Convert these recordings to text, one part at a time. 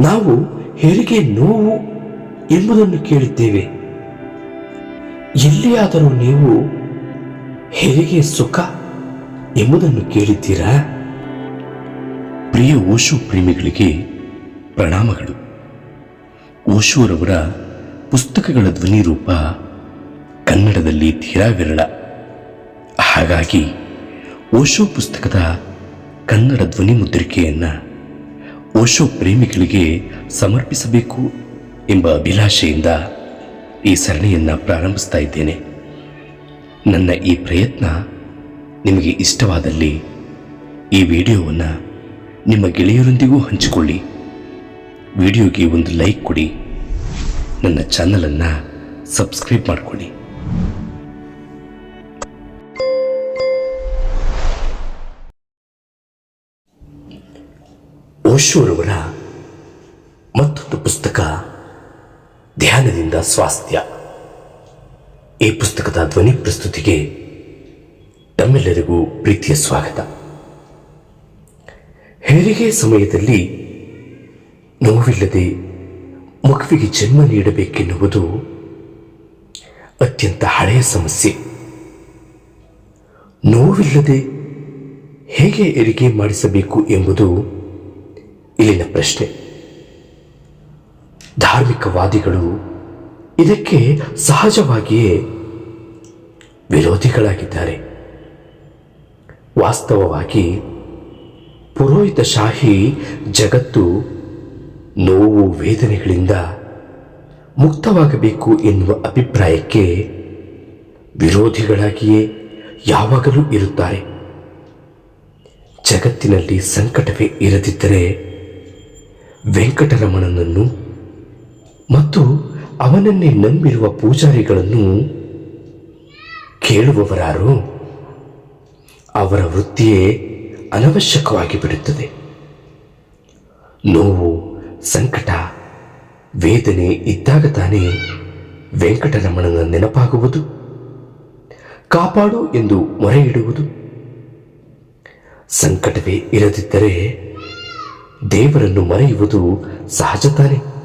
ನಾವು ಹೆರಿಗೆ ನೋವು ಎಂಬುದನ್ನು ಕೇಳಿದ್ದೇವೆ. ಎಲ್ಲಿಯಾದರೂ ನೀವು ಹೆರಿಗೆ ಸುಖ ಎಂಬುದನ್ನು ಕೇಳಿದ್ದೀರಾ? ಪ್ರಿಯ ಓಶು ಪ್ರೇಮಿಗಳಿಗೆ ಪ್ರಣಾಮಗಳು. ಓಶುರವರ ಪುಸ್ತಕಗಳ ಧ್ವನಿ ರೂಪ ಕನ್ನಡದಲ್ಲಿ ತೀರಾ ವಿರಳ ಹಾಗಾಗಿ ಓಶೋ ಪುಸ್ತಕದ ಕನ್ನಡ ಧ್ವನಿ ಮುದ್ರಿಕೆಯನ್ನು ಓಶೋ ಪ್ರೇಮಿಗಳಿಗೆ ಸಮರ್ಪಿಸಬೇಕು ಎಂಬ ಅಭಿಲಾಷೆಯಿಂದ ಈ ಸರಣಿಯನ್ನು ಪ್ರಾರಂಭಿಸ್ತಾ ಇದ್ದೇನೆ. ನನ್ನ ಈ ಪ್ರಯತ್ನ ನಿಮಗೆ ಇಷ್ಟವಾದಲ್ಲಿ ಈ ವಿಡಿಯೋವನ್ನು ನಿಮ್ಮ ಗೆಳೆಯರೊಂದಿಗೂ ಹಂಚಿಕೊಳ್ಳಿ. ವಿಡಿಯೋಗೆ ಒಂದು ಲೈಕ್ ಕೊಡಿ. ನನ್ನ ಚಾನಲನ್ನು ಸಬ್ಸ್ಕ್ರೈಬ್ ಮಾಡಿಕೊಳ್ಳಿ. ಓಶೋರವರ ಮತ್ತೊಂದು ಪುಸ್ತಕ ಧ್ಯಾನದಿಂದ ಸ್ವಾಸ್ಥ್ಯ ಈ ಪುಸ್ತಕದ ಧ್ವನಿ ಪ್ರಸ್ತುತಿಗೆ ತಮ್ಮೆಲ್ಲರಿಗೂ ಪ್ರೀತಿಯ ಸ್ವಾಗತ. ಹೆರಿಗೆ ಸಮಯದಲ್ಲಿ ನೋವಿಲ್ಲದೆ ಮಗುವಿಗೆ ಜನ್ಮ ನೀಡಬೇಕೆನ್ನುವುದು ಅತ್ಯಂತ ಹಳೆಯ ಸಮಸ್ಯೆ. ನೋವಿಲ್ಲದೆ ಹೇಗೆ ಹೆರಿಗೆ ಮಾಡಿಸಬೇಕು ಎಂಬುದು ಇಲ್ಲಿನ ಪ್ರಶ್ನೆ. ಧಾರ್ಮಿಕವಾದಿಗಳು ಇದಕ್ಕೆ ಸಹಜವಾಗಿಯೇ ವಿರೋಧಿಗಳಾಗಿದ್ದಾರೆ. ವಾಸ್ತವವಾಗಿ ಪುರೋಹಿತಶಾಹಿ ಜಗತ್ತು ನೋವು ವೇದನೆಗಳಿಂದ ಮುಕ್ತವಾಗಬೇಕು ಎನ್ನುವ ಅಭಿಪ್ರಾಯಕ್ಕೆ ವಿರೋಧಿಗಳಾಗಿಯೇ ಯಾವಾಗಲೂ ಇರುತ್ತಾರೆ. ಜಗತ್ತಿನಲ್ಲಿ ಸಂಕಟವೇ ಇರದಿದ್ದರೆ ವೆಂಕಟರಮಣನನ್ನು ಮತ್ತು ಅವನನ್ನೇ ನಂಬಿರುವ ಪೂಜಾರಿಗಳನ್ನು ಕೇಳುವವರಾರು, ಅವರ ವೃತ್ತಿಯೇ ಅನವಶ್ಯಕವಾಗಿ ಬಿಡುತ್ತದೆ. ನೋವು, ಸಂಕಟ, ವೇದನೆ ಇದ್ದಾಗ ತಾನೇ ವೆಂಕಟರಮಣನ ನೆನಪಾಗುವುದು. ಕಾಪಾಡು ಎಂದು ಮೊರೆ ಇಡುವುದು ಸಂಕಟವೇ ಇರದಿದ್ದರೆ ದೇವರನ್ನು ಮರೆಯುವುದು ಸಹಜ ತಾನೆ.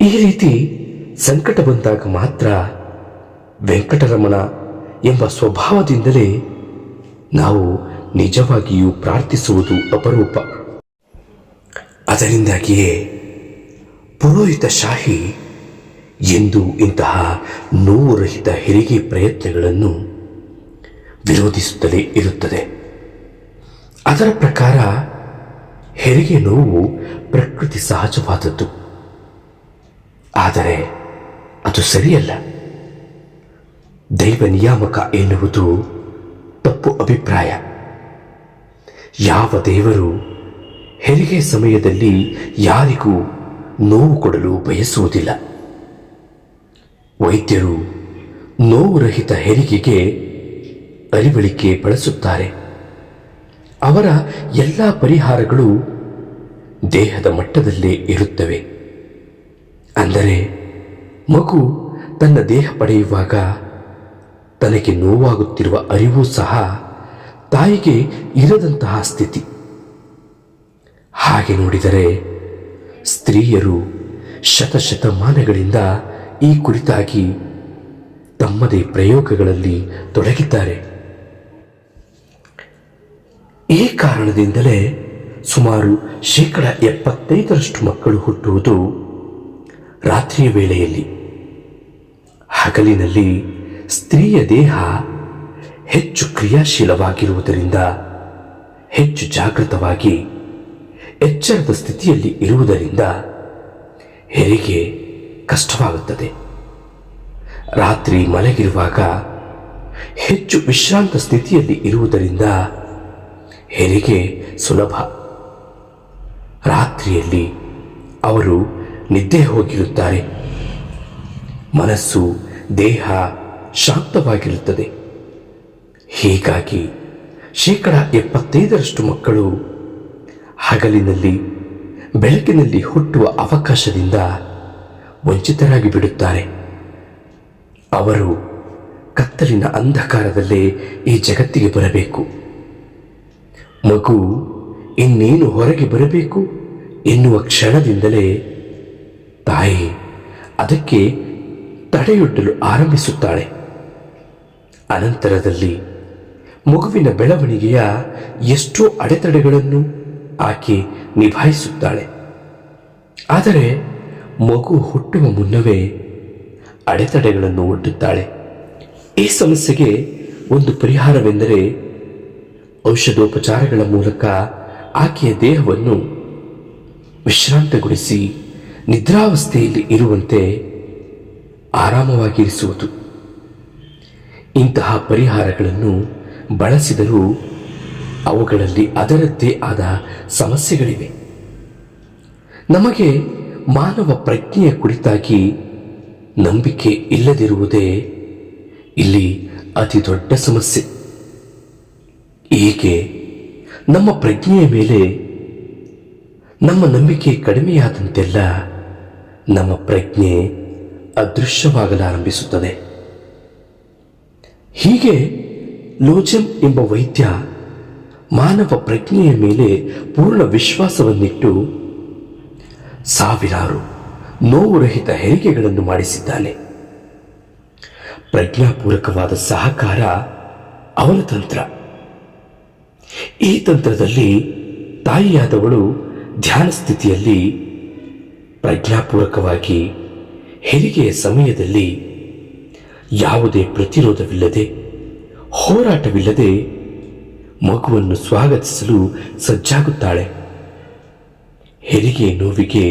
ಈ ರೀತಿ ಸಂಕಟ ಬಂದಾಗ ಮಾತ್ರ ವೆಂಕಟರಮಣ ಎಂಬ ಸ್ವಭಾವದಿಂದಲೇ ನಾವು ನಿಜವಾಗಿಯೂ ಪ್ರಾರ್ಥಿಸುವುದು ಅಪರೂಪ. ಅದರಿಂದಾಗಿಯೇ ಪುರೋಹಿತ ಶಾಹಿ ಎಂದು ಇಂತಹ ನೋವುರಹಿತ ಹೆರಿಗೆ ಪ್ರಯತ್ನಗಳನ್ನು ವಿರೋಧಿಸುತ್ತಲೇ ಇರುತ್ತದೆ. ಅದರ ಪ್ರಕಾರ ಹೆರಿಗೆ ನೋವು ಪ್ರಕೃತಿ ಸಹಜವಾದದ್ದು. ಆದರೆ ಅದು ಸರಿಯಲ್ಲ. ದೈವ ನಿಯಾಮಕ ಎನ್ನುವುದು ತಪ್ಪು ಅಭಿಪ್ರಾಯ. ಯಾವ ದೇವರು ಹೆರಿಗೆ ಸಮಯದಲ್ಲಿ ಯಾರಿಗೂ ನೋವು ಕೊಡಲು ಬಯಸುವುದಿಲ್ಲ. ವೈದ್ಯರು ನೋವು ರಹಿತ ಹೆರಿಗೆಗೆ ಅರಿವಳಿಕೆ ಬಳಸುತ್ತಾರೆ. ಅವರ ಎಲ್ಲ ಪರಿಹಾರಗಳು ದೇಹದ ಮಟ್ಟದಲ್ಲೇ ಇರುತ್ತವೆ. ಅಂದರೆ, ಮಗು ತನ್ನ ದೇಹ ಪಡೆಯುವಾಗ ತನಗೆ ನೋವಾಗುತ್ತಿರುವ ಅರಿವು ಸಹ ತಾಯಿಗೆ ಇರದಂತಹ ಸ್ಥಿತಿ. ಹಾಗೆ ನೋಡಿದರೆ ಸ್ತ್ರೀಯರು ಶತಶತಮಾನಗಳಿಂದ ಈ ಕುರಿತಾಗಿ ತಮ್ಮದೇ ಪ್ರಯೋಗಗಳಲ್ಲಿ ತೊಡಗಿದ್ದಾರೆ. ಈ ಕಾರಣದಿಂದಲೇ ಸುಮಾರು ಶೇಕಡ ಎಪ್ಪತ್ತೈದರಷ್ಟು ಮಕ್ಕಳು ಹುಟ್ಟುವುದು ರಾತ್ರಿಯ ವೇಳೆಯಲ್ಲಿ. ಹಗಲಿನಲ್ಲಿ ಸ್ತ್ರೀಯ ದೇಹ ಹೆಚ್ಚು ಕ್ರಿಯಾಶೀಲವಾಗಿರುವುದರಿಂದ ಹೆಚ್ಚು ಜಾಗೃತವಾಗಿ ಎಚ್ಚರದ ಸ್ಥಿತಿಯಲ್ಲಿ ಇರುವುದರಿಂದ ಹೆರಿಗೆ ಕಷ್ಟವಾಗುತ್ತದೆ. ರಾತ್ರಿ ಮಲಗಿರುವಾಗ ಹೆಚ್ಚು ವಿಶ್ರಾಂತ ಸ್ಥಿತಿಯಲ್ಲಿ ಇರುವುದರಿಂದ ಹೆರಿಗೆ ಸುಲಭ. ರಾತ್ರಿಯಲ್ಲಿ ಅವರು ನಿದ್ದೆ ಹೋಗಿರುತ್ತಾರೆ. ಮನಸ್ಸು, ದೇಹ ಶಾಂತವಾಗಿರುತ್ತದೆ. ಹೀಗಾಗಿ ಶೇಕಡ ಎಪ್ಪತ್ತೈದರಷ್ಟು ಮಕ್ಕಳು ಹಗಲಿನಲ್ಲಿ, ಬೆಳಕಿನಲ್ಲಿ ಹುಟ್ಟುವ ಅವಕಾಶದಿಂದ ವಂಚಿತರಾಗಿ ಬಿಡುತ್ತಾರೆ. ಅವರು ಕತ್ತಲಿನ ಅಂಧಕಾರದಲ್ಲೇ ಈ ಜಗತ್ತಿಗೆ ಬರಬೇಕು. ಮಗು, ಇನ್ನೇನು ಹೊರಗೆ ಬರಬೇಕು? ಎನ್ನುವ ಕ್ಷಣದಿಂದಲೇ ತಾಯಿ ಅದಕ್ಕೆ ತಡೆಯೊಡ್ಡಲು ಆರಂಭಿಸುತ್ತಾಳೆ. ಅನಂತರದಲ್ಲಿ ಮಗುವಿನ ಬೆಳವಣಿಗೆಯ ಎಷ್ಟೋ ಅಡೆತಡೆಗಳನ್ನು ಆಕೆ ನಿಭಾಯಿಸುತ್ತಾಳೆ. ಆದರೆ ಮಗು ಹುಟ್ಟುವ ಮುನ್ನವೇ ಅಡೆತಡೆಗಳನ್ನು ಒಡ್ಡುತ್ತಾಳೆ. ಈ ಸಮಸ್ಯೆಗೆ ಒಂದು ಪರಿಹಾರವೆಂದರೆ ಔಷಧೋಪಚಾರಗಳ ಮೂಲಕ ಆಕೆಯ ದೇಹವನ್ನು ವಿಶ್ರಾಂತಗೊಳಿಸಿ ನಿದ್ರಾವಸ್ಥೆಯಲ್ಲಿ ಇರುವಂತೆ ಆರಾಮವಾಗಿರಿಸುವುದು. ಇಂತಹ ಪರಿಹಾರಗಳನ್ನು ಬಳಸಿದರೂ ಅವುಗಳಲ್ಲಿ ಅದರದ್ದೇ ಆದ ಸಮಸ್ಯೆಗಳಿವೆ. ನಮಗೆ ಮಾನವ ಪ್ರಜ್ಞೆಯ ಕುರಿತಾಗಿ ನಂಬಿಕೆ ಇಲ್ಲದಿರುವುದೇ ಇಲ್ಲಿ ಅತಿ ದೊಡ್ಡ ಸಮಸ್ಯೆ. ಹೀಗೆ ನಮ್ಮ ಪ್ರಜ್ಞೆಯ ಮೇಲೆ ನಮ್ಮ ನಂಬಿಕೆ ಕಡಿಮೆಯಾದಂತೆಲ್ಲ ನಮ್ಮ ಪ್ರಜ್ಞೆ ಅದೃಶ್ಯವಾಗಲಾರಂಭಿಸುತ್ತದೆ. ಹೀಗೆ ಲೋಜಂ ಎಂಬ ವೈದ್ಯ ಮಾನವ ಪ್ರಜ್ಞೆಯ ಮೇಲೆ ಪೂರ್ಣ ವಿಶ್ವಾಸವನ್ನಿಟ್ಟು ಸಾವಿರಾರು ನೋವುರಹಿತ ಹೆರಿಗೆಗಳನ್ನು ಮಾಡಿಸಿದ್ದಾನೆ. ಪ್ರಜ್ಞಾಪೂರಕವಾದ ಸಹಕಾರ ಅವನ ತಂತ್ರ. ಈ ತಂತ್ರದಲ್ಲಿ ತಾಯಿಯಾದವಳು ಧ್ಯಾನ ಸ್ಥಿತಿಯಲ್ಲಿ ಪ್ರಜ್ಞಾಪೂರ್ವಕವಾಗಿ ಹೆರಿಗೆಯ ಸಮಯದಲ್ಲಿ ಯಾವುದೇ ಪ್ರತಿರೋಧವಿಲ್ಲದೆ, ಹೋರಾಟವಿಲ್ಲದೆ ಮಗುವನ್ನು ಸ್ವಾಗತಿಸಲು ಸಜ್ಜಾಗುತ್ತಾಳೆ. ಹೆರಿಗೆ ನೋವಿಗೆ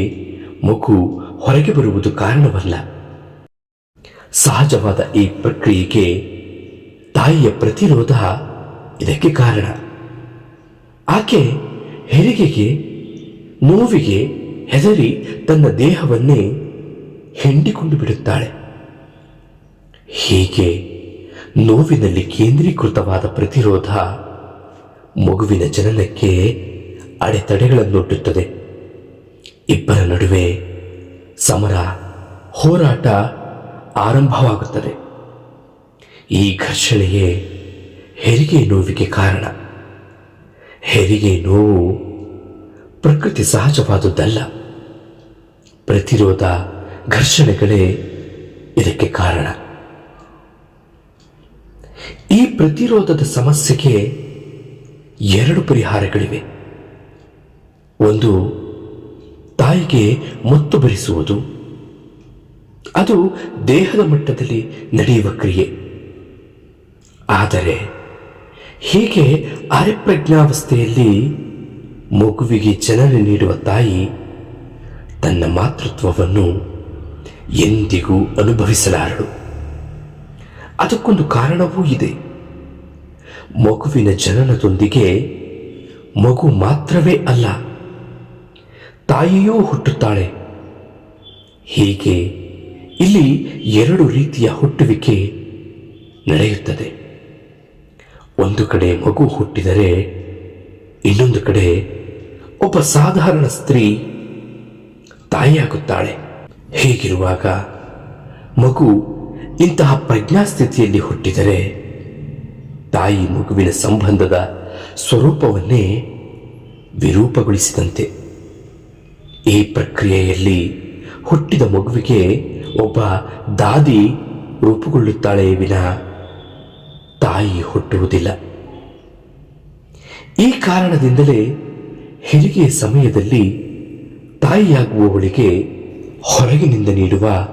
ಮಗು ಹೊರಗೆ ಬರುವುದು ಕಾರಣವಲ್ಲ. ಸಹಜವಾದ ಈ ಪ್ರಕ್ರಿಯೆಗೆ ತಾಯಿಯ ಪ್ರತಿರೋಧ ಇದಕ್ಕೆ ಕಾರಣ. ಆಕೆ ಹೆರಿಗೆಗೆ, ನೋವಿಗೆ ಹೆದರಿ ತನ್ನ ದೇಹವನ್ನೇ ಹೆಂಡಿಕೊಂಡು ಬಿಡುತ್ತಾಳೆ. ಹೀಗೆ ನೋವಿನಲ್ಲಿ ಕೇಂದ್ರೀಕೃತವಾದ ಪ್ರತಿರೋಧ ಮಗುವಿನ ಜನನಕ್ಕೆ ಅಡೆತಡೆಗಳನ್ನೊಡ್ಡುತ್ತದೆ ಇಬ್ಬರ ನಡುವೆ ಸಮರ, ಹೋರಾಟ ಆರಂಭವಾಗುತ್ತದೆ. ಈ ಘರ್ಷಣೆಯೇ ಹೆರಿಗೆ ನೋವಿಗೆ ಕಾರಣ. ಹೆರಿಗೆ ನೋವು ಪ್ರಕೃತಿ ಸಹಜವಾದುದಲ್ಲ. ಪ್ರತಿರೋಧ, ಘರ್ಷಣೆಗಳೇ ಇದಕ್ಕೆ ಕಾರಣ. ಈ ಪ್ರತಿರೋಧದ ಸಮಸ್ಯೆಗೆ ಎರಡು ಪರಿಹಾರಗಳಿವೆ. ಒಂದು, ತಾಯಿಗೆ ಮುತ್ತು ಭರಿಸುವುದು ಅದು ದೇಹದ ಮಟ್ಟದಲ್ಲಿ ನಡೆಯುವ ಕ್ರಿಯೆ. ಆದರೆ ಹೀಗೆ ಅರೆಪ್ರಜ್ಞಾವಸ್ಥೆಯಲ್ಲಿ ಮಗುವಿಗೆ ಜನನ ನೀಡುವ ತಾಯಿ ತನ್ನ ಮಾತೃತ್ವವನ್ನು ಎಂದಿಗೂ ಅನುಭವಿಸಲಾರಳು. ಅದಕ್ಕೊಂದು ಕಾರಣವೂ ಇದೆ. ಮಗುವಿನ ಜನನದೊಂದಿಗೆ ಮಗು ಮಾತ್ರವೇ ಅಲ್ಲ, ತಾಯಿಯೂ ಹುಟ್ಟುತ್ತಾಳೆ. ಹೀಗೆ ಇಲ್ಲಿ ಎರಡು ರೀತಿಯ ಹುಟ್ಟುವಿಕೆ ನಡೆಯುತ್ತದೆ. ಒಂದು ಕಡೆ ಮಗು ಹುಟ್ಟಿದರೆ, ಇನ್ನೊಂದು ಕಡೆ ಒಬ್ಬ ಸಾಧಾರಣ ಸ್ತ್ರೀ ತಾಯಿಯಾಗುತ್ತಾಳೆ. ಹೀಗಿರುವಾಗ ಮಗು ಇಂತಹ ಪ್ರಜ್ಞಾಸ್ಥಿತಿಯಲ್ಲಿ ಹುಟ್ಟಿದರೆ, ತಾಯಿ ಮಗುವಿನ ಸಂಬಂಧದ ಸ್ವರೂಪವನ್ನೇ ವಿರೂಪಗೊಳಿಸಿದಂತೆ. ಈ ಪ್ರಕ್ರಿಯೆಯಲ್ಲಿ ಹುಟ್ಟಿದ ಮಗುವಿಗೆ ಒಬ್ಬ ದಾದಿ ರೂಪುಗೊಳ್ಳುತ್ತಾಳೆ ವಿನ ತಾಯಿ ಹುಟ್ಟುವುದಿಲ್ಲ. ಈ ಕಾರಣದಿಂದಲೇ ಹೆರಿಗೆಯ ಸಮಯದಲ್ಲಿ ತಾಯಿಯಾಗುವವಳಿಗೆ ಹೊರಗಿನಿಂದ ನೀಡುವ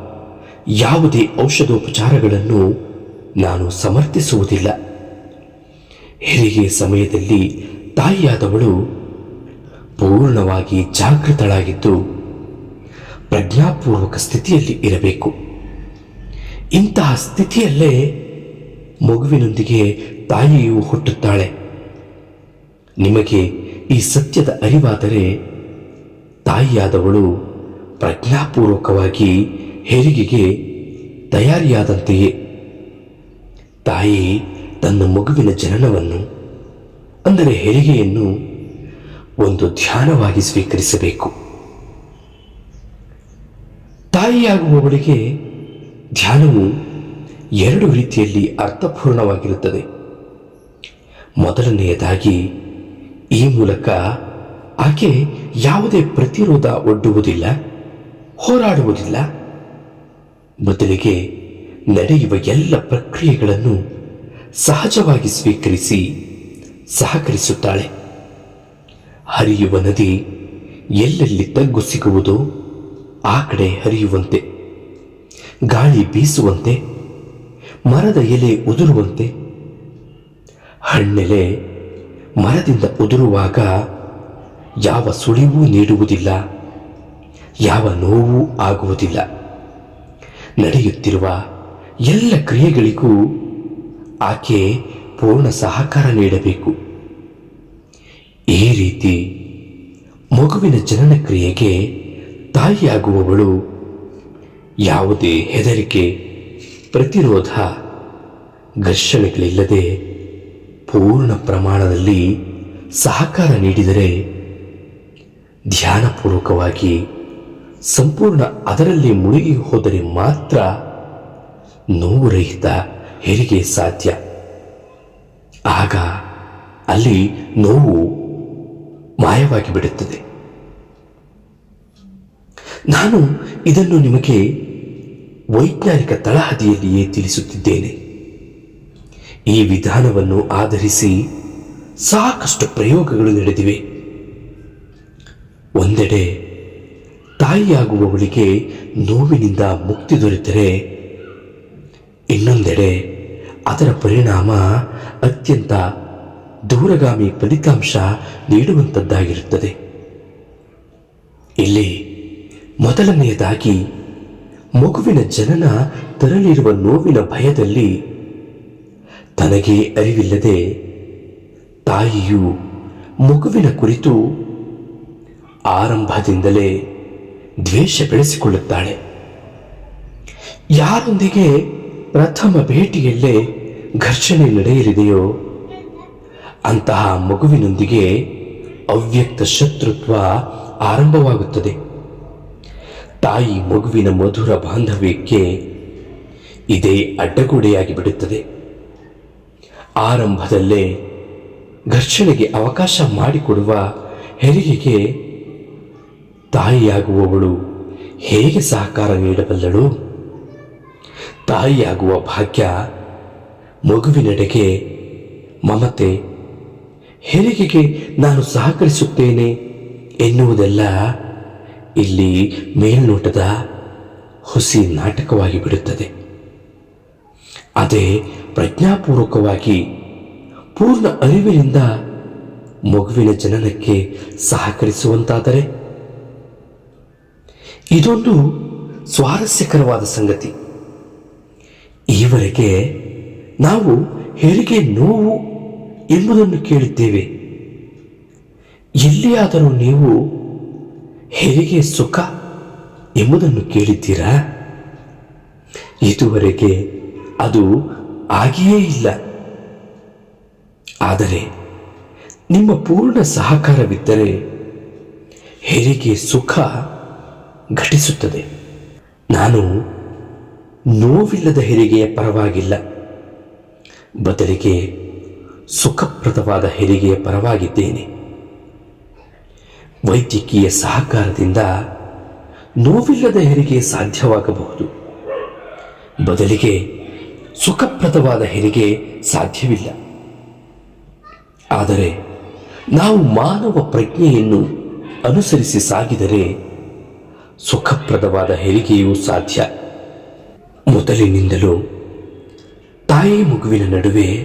ಯಾವುದೇ ಔಷಧೋಪಚಾರಗಳನ್ನು ನಾನು ಸಮರ್ಥಿಸುವುದಿಲ್ಲ. ಹೆರಿಗೆಯ ಸಮಯದಲ್ಲಿ ತಾಯಿಯಾದವಳು ಪೂರ್ಣವಾಗಿ ಜಾಗೃತಳಾಗಿದ್ದು ಪ್ರಜ್ಞಾಪೂರ್ವಕ ಸ್ಥಿತಿಯಲ್ಲಿ ಇರಬೇಕು. ಇಂತಹ ಸ್ಥಿತಿಯಲ್ಲೇ ಮಗುವಿನೊಂದಿಗೆ ತಾಯಿಯು ಹುಟ್ಟುತ್ತಾಳೆ. ನಿಮಗೆ ಈ ಸತ್ಯದ ಅರಿವಾದರೆ ತಾಯಿಯಾದವಳು ಪ್ರಜ್ಞಾಪೂರ್ವಕವಾಗಿ ಹೆರಿಗೆಗೆ ತಯಾರಿಯಾದಂತೆಯೇ. ತಾಯಿ ತನ್ನ ಮಗುವಿನ ಜನನವನ್ನು, ಅಂದರೆ ಹೆರಿಗೆಯನ್ನು ಒಂದು ಧ್ಯಾನವಾಗಿ ಸ್ವೀಕರಿಸಬೇಕು. ತಾಯಿಯಾಗುವವಳಿಗೆ ಧ್ಯಾನವು ಎರಡು ರೀತಿಯಲ್ಲಿ ಅರ್ಥಪೂರ್ಣವಾಗಿರುತ್ತದೆ. ಮೊದಲನೆಯದಾಗಿ, ಈ ಮೂಲಕ ಆಕೆ ಯಾವುದೇ ಪ್ರತಿರೋಧ ಒಡ್ಡುವುದಿಲ್ಲ, ಹೋರಾಡುವುದಿಲ್ಲ. ಬದಲಿಗೆ ನಡೆಯುವ ಎಲ್ಲ ಪ್ರಕ್ರಿಯೆಗಳನ್ನು ಸಹಜವಾಗಿ ಸ್ವೀಕರಿಸಿ ಸಹಕರಿಸುತ್ತಾಳೆ. ಹರಿಯುವ ನದಿ ಎಲ್ಲೆಲ್ಲಿ ತಗ್ಗು ಸಿಗುವುದೋ ಆ ಕಡೆ ಹರಿಯುವಂತೆ, ಗಾಳಿ ಬೀಸುವಂತೆ ಮರದ ಎಲೆ ಉದುರುವಂತೆ. ಹಣ್ಣೆಲೆ ಮರದಿಂದ ಉದುರುವಾಗ ಯಾವ ಸುಳಿವೂ ನೀಡುವುದಿಲ್ಲ, ಯಾವ ನೋವು ಆಗುವುದಿಲ್ಲ. ನಡೆಯುತ್ತಿರುವ ಎಲ್ಲ ಕ್ರಿಯೆಗಳಿಗೂ ಆಕೆ ಪೂರ್ಣ ಸಹಕಾರ ನೀಡಬೇಕು. ಈ ರೀತಿ ಮಗುವಿನ ಜನನ ಕ್ರಿಯೆಗೆ ತಾಯಿಯಾಗುವವಳು ಯಾವುದೇ ಹೆದರಿಕೆ ಪ್ರತಿರೋಧ ಘರ್ಷಣೆಗಳಿಲ್ಲದೆ ಪೂರ್ಣ ಪ್ರಮಾಣದಲ್ಲಿ ಸಹಕಾರ ನೀಡಿದರೆ ಧ್ಯಾನಪೂರ್ವಕವಾಗಿ ಸಂಪೂರ್ಣ ಅದರಲ್ಲಿ ಮುಳುಗಿ ಹೋದರೆ ಮಾತ್ರ ನೋವುರಹಿತ ಹೆರಿಗೆ ಸಾಧ್ಯ. ಆಗ ಅಲ್ಲಿ ನೋವು ಮಾಯವಾಗಿ ಬಿಡುತ್ತದೆ. ನಾನು ಇದನ್ನು ನಿಮಗೆ ವೈಜ್ಞಾನಿಕ ತಳಹದಿಯಲ್ಲಿಯೇ ತಿಳಿಸುತ್ತಿದ್ದೇನೆ. ಈ ವಿಧಾನವನ್ನು ಆಧರಿಸಿ ಸಾಕಷ್ಟು ಪ್ರಯೋಗಗಳು ನಡೆದಿವೆ. ಒಂದೆಡೆ, ತಾಯಿಯಾಗುವವಳಿಗೆ ನೋವಿನಿಂದ ಮುಕ್ತಿ ದೊರೆತರೆ, ಇನ್ನೊಂದೆಡೆ, ಅದರ ಪರಿಣಾಮ ಅತ್ಯಂತ ದೂರಗಾಮಿ ಫಲಿತಾಂಶ ನೀಡುವಂಥದ್ದಾಗಿರುತ್ತದೆ ಇಲ್ಲಿ ಮೊದಲನೆಯದಾಗಿ ಮಗುವಿನ ಜನನ ತರಲಿರುವ ನೋವಿನ ಭಯದಲ್ಲಿ ತನಗೆ ಅರಿವಿಲ್ಲದೆ ತಾಯಿಯು ಮಗುವಿನ ಕುರಿತು ಆರಂಭದಿಂದಲೇ ದ್ವೇಷ ಬೆಳೆಸಿಕೊಳ್ಳುತ್ತಾಳೆ. ಯಾರೊಂದಿಗೆ ಪ್ರಥಮ ಭೇಟಿಯಲ್ಲೇ ಘರ್ಷಣೆ ನಡೆಯಲಿದೆಯೋ ಅಂತಹ ಮಗುವಿನೊಂದಿಗೆ ಅವ್ಯಕ್ತ ಶತ್ರುತ್ವ ಆರಂಭವಾಗುತ್ತದೆ. ತಾಯಿ ಮಗುವಿನ ಮಧುರ ಬಾಂಧವ್ಯಕ್ಕೆ ಇದೇ ಅಡ್ಡಗೋಡೆಯಾಗಿ ಬಿಡುತ್ತದೆ. ಆರಂಭದಲ್ಲೇ ಘರ್ಷಣೆಗೆ ಅವಕಾಶ ಮಾಡಿಕೊಡುವ ಹೆರಿಗೆಗೆ ತಾಯಿಯಾಗುವವಳು ಹೇಗೆ ಸಹಕಾರ ನೀಡಬಲ್ಲಳು? ತಾಯಿಯಾಗುವ ಭಾಗ್ಯ ಮಗುವಿನೆಡೆಗೆ ಮಮತೆ, ಹೆರಿಗೆಗೆ ನಾನು ಸಹಕರಿಸುತ್ತೇನೆ ಎನ್ನುವುದೆಲ್ಲ ಇಲ್ಲಿ ಮೇಲ್ನೋಟದ ಹುಸಿ ನಾಟಕವಾಗಿ ಬಿಡುತ್ತದೆ. ಅದೇ ಪ್ರಜ್ಞಾಪೂರ್ವಕವಾಗಿ ಪೂರ್ಣ ಅರಿವಿನಿಂದ ಮಗುವಿನ ಜನನಕ್ಕೆ ಸಹಕರಿಸುವಂತಾದರೆ? ಇದೊಂದು ಸ್ವಾರಸ್ಯಕರವಾದ ಸಂಗತಿ. ಈವರೆಗೆ ನಾವು ಹೆರಿಗೆ ನೋವು ಎಂಬುದನ್ನು ಕೇಳಿದ್ದೇವೆ. ಎಲ್ಲಿಯಾದರೂ ನೀವು ಹೆರಿಗೆ ಸುಖ ಎಂಬುದನ್ನು ಕೇಳಿದ್ದೀರಾ? ಇದುವರೆಗೆ ಅದು ಆಗಿಯೇ ಇಲ್ಲ. ಆದರೆ ನಿಮ್ಮ ಪೂರ್ಣ ಸಹಕಾರವಿದ್ದರೆ ಹೆರಿಗೆ ಸುಖ ಘಟಿಸುತ್ತದೆ? ನಾನು ನೋವಿಲ್ಲದ ಹೆರಿಗೆಯ ಪರವಾಗಿಲ್ಲ. ಬದಲಿಗೆ ಸುಖಪ್ರದವಾದ ಹೆರಿಗೆಯ ಪರವಾಗಿದ್ದೇನೆ. ವೈದ್ಯಕೀಯ ಸಹಕಾರದಿಂದ ನೋವಿಲ್ಲದ ಹೆರಿಗೆ ಸಾಧ್ಯವಾಗಬಹುದು. ಬದಲಿಗೆ ಸುಖಪ್ರದವಾದ ಹೆರಿಗೆ ಸಾಧ್ಯವಿಲ್ಲ. ಆದರೆ ನಾವು ಮಾನವ ಪ್ರಜ್ಞೆಯನ್ನು ಅನುಸರಿಸಿ ಸಾಗಿದರೆ ಸುಖಪ್ರದವಾದ ಹೆರಿಗೆಯೂ ಸಾಧ್ಯ. ಮೊದಲಿನಿಂದಲೂ ತಾಯಿ ಮಗುವಿನ ನಡುವೆ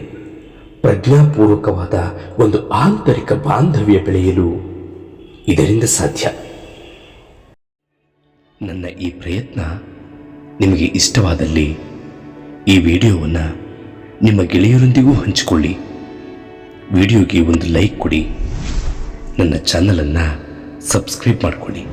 ಪ್ರಜ್ಞಾಪೂರ್ವಕವಾದ ಒಂದು ಆಂತರಿಕ ಬಾಂಧವ್ಯ ಬೆಳೆಯಲು ಇದರಿಂದ ಸಾಧ್ಯ. ನನ್ನ ಈ ಪ್ರಯತ್ನ ನಿಮಗೆ ಇಷ್ಟವಾದಲ್ಲಿ ಈ ವಿಡಿಯೋವನ್ನು ನಿಮ್ಮ ಗೆಳೆಯರೊಂದಿಗೂ ಹಂಚಿಕೊಳ್ಳಿ. ವಿಡಿಯೋಗೆ ಒಂದು ಲೈಕ್ ಕೊಡಿ. ನನ್ನ ಚಾನಲನ್ನು ಸಬ್ಸ್ಕ್ರೈಬ್ ಮಾಡಿಕೊಳ್ಳಿ.